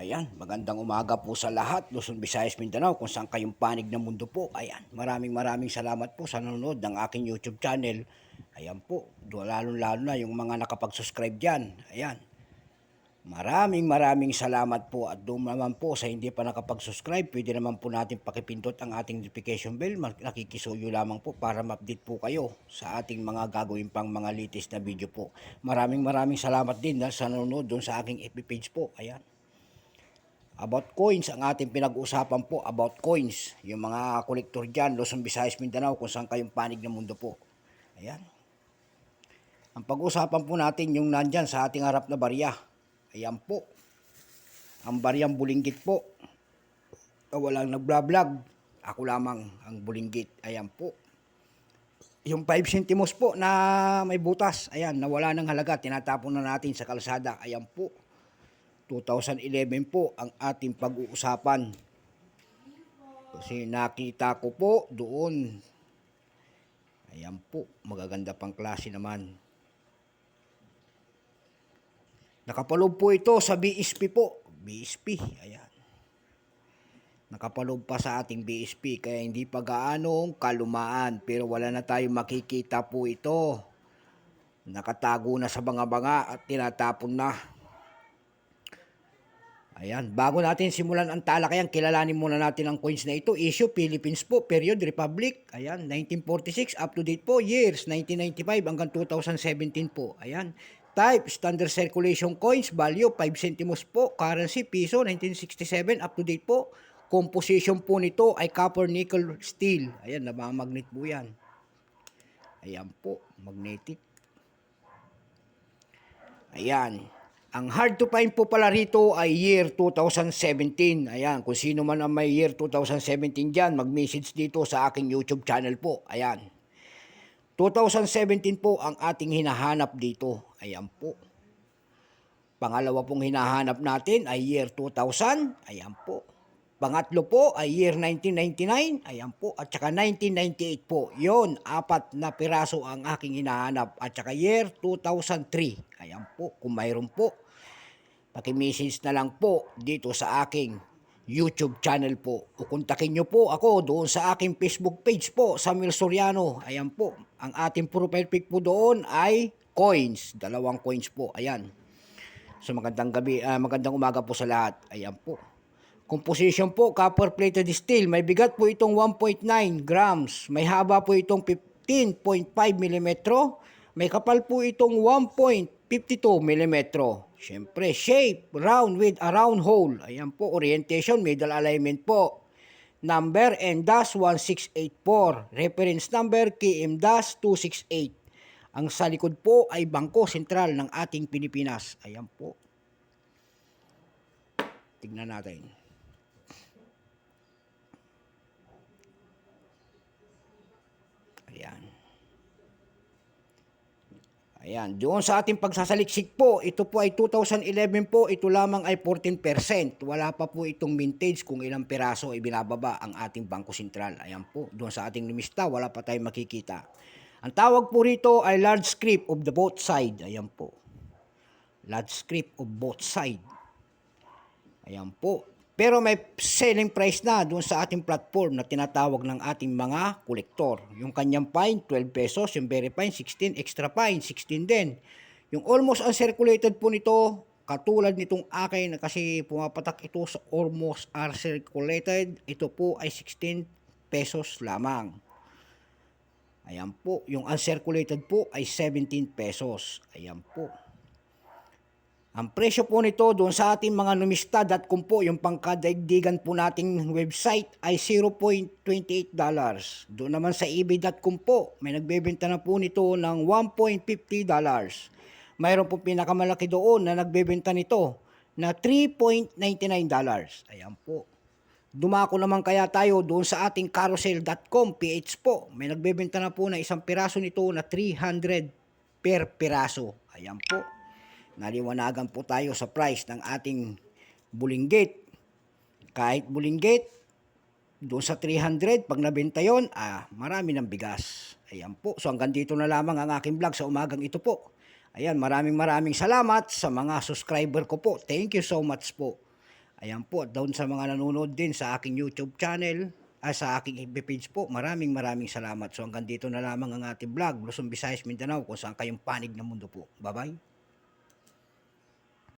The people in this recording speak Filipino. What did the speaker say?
Ayan, magandang umaga po sa lahat, Luzon, Visayas, Mindanao, kung saan kayong panig ng mundo po. Ayan, maraming maraming salamat po sa nanonood ng aking YouTube channel. Ayan po, lalo-lalo na yung mga nakapag-subscribe dyan. Ayan, maraming maraming salamat po. At doon naman po sa hindi pa nakapag-subscribe, pwede naman po natin pakipindot ang ating notification bell. Nakikisuyo lamang po para ma-update po kayo sa ating mga gagawin pang mga latest na video po. Maraming maraming salamat din sa nanonood doon sa aking FB page po. Ayan. About coins, ang ating pinag-uusapan po about coins. Yung mga kolektor dyan, Luzon, Visayas, Mindanao, kung saan kayong panig ng mundo po. Ayan. Ang pag-uusapan po natin yung nandyan sa ating harap na barya. Ayan po. Ang baryang bulinggit po. Walang nagblablag. Ako lamang ang bulinggit. Ayan po. Yung 5 centimos po na may butas. Ayan, nawala ng halaga. Tinatapon na natin sa kalsada. Ayan po. 2011 po ang ating pag-uusapan. Kasi nakita ko po doon. Ayan po, magaganda pang klase naman. Nakapaloob po ito sa BSP po. BSP, ayan. Nakapaloob pa sa ating BSP kaya hindi pa gaanong kalumaan pero wala na tayong makikita po ito. Nakatago na sa banga-banga at tinatapon na. Ayan, bago natin simulan ang talakayan, kilalanin muna natin ang coins na ito. Issue, Philippines po, period, Republic. Ayan, 1946, up to date po, years, 1995 hanggang 2017 po. Ayan, type, standard circulation coins, value, 5 centimos po, currency, piso, 1967, up to date po. Composition po nito ay copper, nickel, steel. Ayan, namamagnet po yan. Ayan po, magnetic. Ayan. Ang hard to find po pala rito ay year 2017. Ayan, kung sino man ang may year 2017 dyan, mag-message dito sa aking YouTube channel po. Ayan. 2017 po ang ating hinahanap dito. Ayan po. Pangalawa pong hinahanap natin ay year 2000. Ayan po. Pangatlo po ay year 1999. Ayan po. At saka 1998 po. Yon apat na piraso ang aking hinahanap. At saka year 2003. Ayan po. Kung mayroon po, pakimessage na lang po dito sa aking YouTube channel po. O kontakin nyo po ako doon sa aking Facebook page po, Samuel Soriano. Ayan po. Ang ating profile pic po doon ay coins. Dalawang coins po. Ayan. So magandang gabi, ah, magandang umaga po sa lahat. Ayan po. Composition po, copper plated steel. May bigat po itong 1.9 grams. May haba po itong 15.5 mm. May kapal po itong 1.52 mm. Siyempre, shape, round with a round hole. Ayan po, orientation, middle alignment po. Number N-1684. Reference number KM-268. Ang sa likod po ay Bangko Sentral ng ating Pilipinas. Ayan po. Tignan natin. Ayan. Doon sa ating pagsasaliksik po, ito po ay 2011 po, ito lamang ay 14%. Wala pa po itong mintage kung ilang piraso ay binababa ang ating Bangko Sentral. Ayan po. Doon sa ating limista, wala pa tayong makikita. Ang tawag po rito ay large script of the both side. Ayan po. Large script of both side. Ayan po. Pero may selling price na doon sa ating platform na tinatawag ng ating mga kolektor. Yung kanyang fine, 12 pesos. Yung very fine, 16. Extra fine, 16 din. Yung almost uncirculated po nito, katulad nitong akin kasi pumapatak ito sa almost uncirculated, ito po ay 16 pesos lamang. Ayan po. Yung uncirculated po ay 17 pesos. Ayan po. Ang presyo po nito doon sa ating mga numista.com po, yung pangkadaigdigan po nating website ay 0.28 dollars. Doon naman sa ebay.com po, may nagbebenta na po nito ng 1.50 dollars. Mayroon po pinakamalaki doon na nagbebenta nito na 3.99 dollars. Ayan po. Dumako naman kaya tayo doon sa ating carousel.com PH po. May nagbebenta na po na isang piraso nito na 300 per piraso. Ayan po. Naliwanagan po tayo sa price ng ating bulinggit. Kahit bulinggit, doon sa 300, pag nabenta yon, ah, marami ng bigas. Ayan po. So hanggang dito na lamang ang aking vlog sa umagang ito po. Ayan, maraming maraming salamat sa mga subscriber ko po. Thank you so much po. Ayan po, doon sa mga nanonood din sa aking YouTube channel, ah, sa aking FB page po, maraming maraming salamat. So hanggang dito na lamang ang ating vlog, Luzon, Visayas, Mindanao, kung saan kayong panig ng mundo po. Bye-bye.